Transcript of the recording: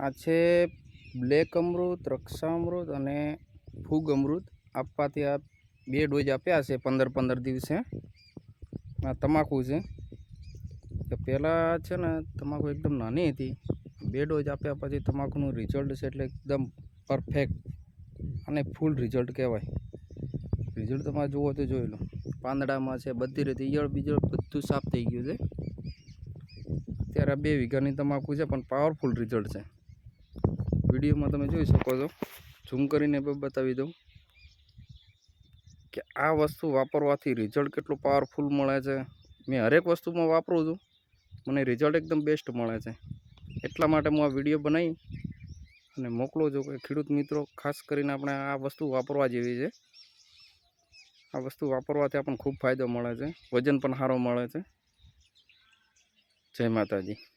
આ છે બ્લેક અમૃત, રક્ષા અમૃત અને ફૂગ અમૃત. આપવાથી આ બે ડોઝ આપ્યા છે પંદર પંદર દિવસે. આ તમાકુ છે. કે પહેલાં છે ને તમાકુ એકદમ નાની હતી. બે ડોઝ આપ્યા પછી તમાકુનું રિઝલ્ટ છે એટલે એકદમ પરફેક્ટ અને ફૂલ રિઝલ્ટ કહેવાય. રિઝલ્ટ તમારે જોવો તો જોઈ લો. પાંદડામાં છે બધી રીતે ઈયળ બીજળ બધું સાફ થઈ ગયું છે. અત્યારે બે વીઘાની તમાકુ છે પણ પાવરફુલ રિઝલ્ટ છે. વિડીયોમાં તમે જોઈ શકો છો. ઝૂમ કરીને બતાવી દઉં કે આ વસ્તુ વાપરવાથી રિઝલ્ટ કેટલું પાવરફુલ મળે છે. મેં હરેક વસ્તુમાં વાપરું છું. મને રિઝલ્ટ એકદમ બેસ્ટ મળે છે. એટલા માટે હું આ વીડિયો બનાવી અને મોકલો છું કે ખેડૂત મિત્રો, ખાસ કરીને આપણે આ વસ્તુ વાપરવા જેવી છે. આ વસ્તુ વાપરવાથી આપણને ખૂબ ફાયદો મળે છે. વજન પણ સારો મળે છે. જય માતાજી.